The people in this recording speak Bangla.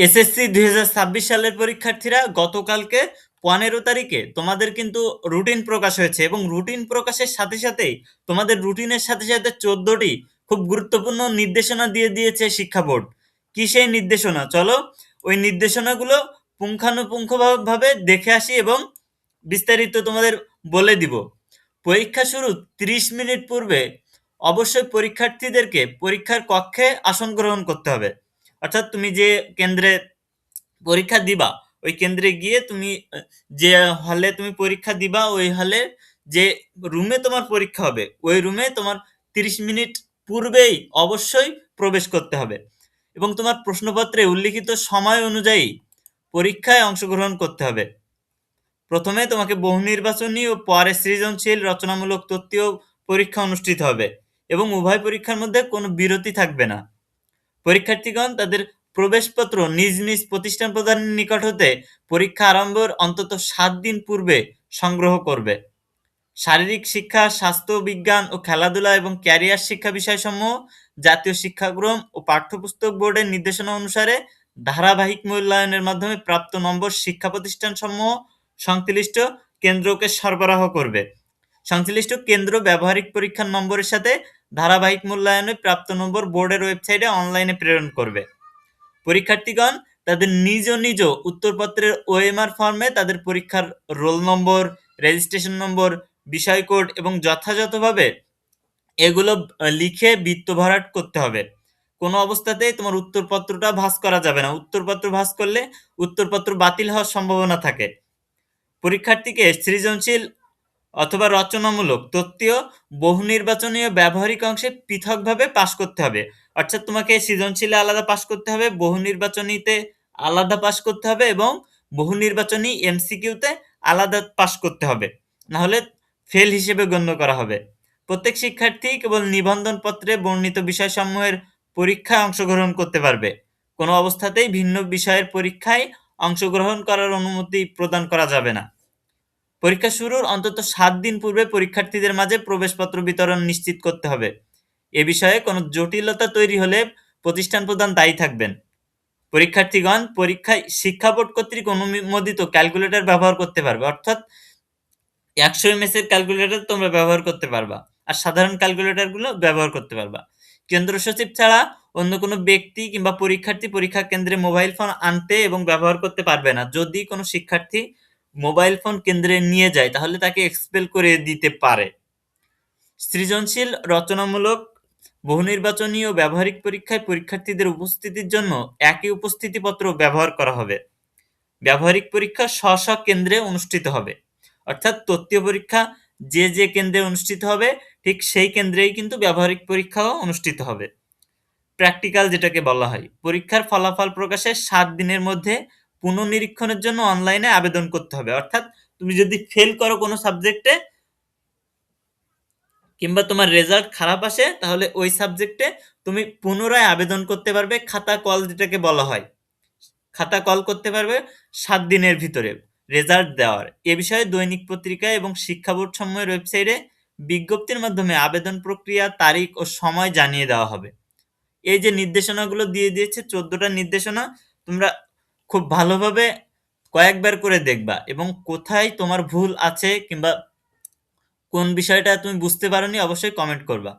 এসএসসি দুই হাজার ছাব্বিশ সালের পরীক্ষার্থীরা গতকালকে পনেরো তারিখে তোমাদের কিন্তু রুটিন প্রকাশ হয়েছে এবং রুটিন প্রকাশের সাথে সাথেই তোমাদের রুটিনের সাথে সাথে চোদ্দটি খুব গুরুত্বপূর্ণ নির্দেশনা দিয়ে দিয়েছে শিক্ষা বোর্ড। কি সেই নির্দেশনা? চলো ওই নির্দেশনাগুলো পুঙ্খানুপুঙ্খভাবে দেখে আসি এবং বিস্তারিত তোমাদের বলে দিব। পরীক্ষা শুরু 30 মিনিট পূর্বে অবশ্যই পরীক্ষার্থীদেরকে পরীক্ষার কক্ষে আসন গ্রহণ করতে হবে। অর্থাৎ তুমি যে কেন্দ্রে পরীক্ষা দিবা, ওই কেন্দ্রে গিয়ে তুমি, যে হলে তুমি পরীক্ষা দিবা, ওই হলে যে রুমে তোমার পরীক্ষা হবে, ওই রুমে তোমার 30 মিনিট পূর্বেই অবশ্যই প্রবেশ করতে হবে। এবং তোমার প্রশ্নপত্রে উল্লিখিত সময় অনুযায়ী পরীক্ষায় অংশগ্রহণ করতে হবে। প্রথমে তোমাকে বহু নির্বাচনী ও পরে সৃজনশীল রচনামূলক তত্ত্বীয় পরীক্ষা অনুষ্ঠিত হবে এবং উভয় পরীক্ষার মধ্যে কোনো বিরতি থাকবে না। পরীক্ষার্থীগণ তাদের প্রবেশপত্র নিজ নিজ প্রতিষ্ঠান প্রদানের নিকট হতে পরীক্ষা আরম্ভের অন্তত সাত দিন পূর্বে সংগ্রহ করবে। শারীরিক শিক্ষা, স্বাস্থ্য, বিজ্ঞান ও খেলাধুলা এবং ক্যারিয়ার শিক্ষা বিষয়সমূহ, জাতীয় শিক্ষাক্রম ও পাঠ্যপুস্তক বোর্ডের নির্দেশনা অনুসারে ধারাবাহিক মূল্যায়নের মাধ্যমে প্রাপ্ত নম্বর শিক্ষা প্রতিষ্ঠানসমূহ সংশ্লিষ্ট কেন্দ্রকে সরবরাহ করবে। সংশ্লিষ্ট কেন্দ্র ব্যবহারিক পরীক্ষার নম্বরের সাথে ধারাবাহিক মূল্যায়নে প্রাপ্ত নম্বর বোর্ডের ওয়েবসাইটে অনলাইনে প্রেরণ করবে। পরীক্ষার্থীগণ তাদের নিজ নিজ উত্তরপত্রের ওএমআর ফর্মে তাদের পরীক্ষার রোল নম্বর রেজিস্ট্রেশন নম্বর, বিষয় কোড এবং যথাযথভাবে এগুলো লিখে বৃত্ত ভরাট করতে হবে। কোনো অবস্থাতেই তোমার উত্তরপত্রটা ভাস করা যাবে না। উত্তরপত্র ভাস করলে উত্তরপত্র বাতিল হওয়ার সম্ভাবনা থাকে। পরীক্ষার্থীকে সৃজনশীল অথবা রচনামূলক তত্ত্বীয় বহু নির্বাচনীয় ব্যবহারিক অংশে পৃথকভাবে পাশ করতে হবে। অর্থাৎ তোমাকে সৃজনশীলে আলাদা পাশ করতে হবে বহু নির্বাচনীতে আলাদা পাশ করতে হবে এবং বহু নির্বাচনী এমসিকিউতে আলাদা পাশ করতে হবে। না হলে ফেল হিসেবে গণ্য করা হবে। প্রত্যেক শিক্ষার্থী কেবল নিবন্ধন পত্রে বর্ণিত বিষয়সমূহের পরীক্ষায় অংশগ্রহণ করতে পারবে। কোনো অবস্থাতেই ভিন্ন বিষয়ের পরীক্ষায় অংশগ্রহণ করার অনুমতি প্রদান করা যাবে না। পরীক্ষা শুরুর অন্তত সাত দিন পূর্বে পরীক্ষার্থীদের মাঝে প্রবেশপত্র বিতরণ নিশ্চিত করতে হবে। এ বিষয়ে কোনো জটিলতা তৈরি হলে প্রতিষ্ঠান প্রধান দায়ী থাকবেন। পরীক্ষার্থীগণ পরীক্ষায় শিক্ষা বোর্ড কর্তৃক অনুমোদিত ক্যালকুলেটর ব্যবহার করতে পারবে। অর্থাৎ একশো এমএস এর ক্যালকুলেটর তোমরা ব্যবহার করতে পারবা আর সাধারণ ক্যালকুলেটরগুলো ব্যবহার করতে পারবা। কেন্দ্র সচিব ছাড়া অন্য কোনো ব্যক্তি কিংবা পরীক্ষার্থী পরীক্ষা কেন্দ্রে মোবাইল ফোন আনতে এবং ব্যবহার করতে পারবে না। যদি কোনো শিক্ষার্থী মোবাইল ফোন কেন্দ্রে নিয়ে যায়, তাহলে তাকে এক্সপেল করে দিতে পারে। সৃজনশীল, রচনামূলক বহু নির্বাচনী ও ব্যবহারিক পরীক্ষায় পরীক্ষার্থীদের উপস্থিতির জন্য একই উপস্থিতিপত্র ব্যবহার করা হবে। ব্যবহারিক পরীক্ষা স্ব স্ব কেন্দ্রে অনুষ্ঠিত হবে। অর্থাৎ তত্ত্বীয় পরীক্ষা যে যে কেন্দ্রে অনুষ্ঠিত হবে, ঠিক সেই কেন্দ্রেই কিন্তু ব্যবহারিক পরীক্ষাও অনুষ্ঠিত হবে। প্র্যাকটিক্যাল যেটাকে বলা হয়। পরীক্ষার ফলাফল প্রকাশের সাত দিনের মধ্যে পুনঃনিরীক্ষণের জন্য অনলাইনে আবেদন করতে হবে। অর্থাৎ তুমি যদি ফেল করো কোনো সাবজেক্টে কিংবা তোমার রেজাল্ট খারাপ আসে, তাহলে ওই সাবজেক্টে তুমি পুনরায় আবেদন করতে পারবে খাতা কল যেটাকে বলা হয়। খাতা কল করতে পারবে সাত দিনের ভিতরে রেজাল্ট দেওয়ার। এ বিষয়ে দৈনিক পত্রিকা এবং শিক্ষা বোর্ড সময়ের ওয়েবসাইটে বিজ্ঞপ্তির মাধ্যমে আবেদন প্রক্রিয়া, তারিখ ও সময় জানিয়ে দেওয়া হবে। এই যে নির্দেশনাগুলো দিয়ে দিয়েছে, চোদ্দটা নির্দেশনা তোমরা খুব ভালোভাবে কয়েকবার করে দেখবা এবং কোথায় তোমার ভুল আছে কিংবা কোন বিষয়টা তুমি বুঝতে পারোনি অবশ্যই কমেন্ট করবা।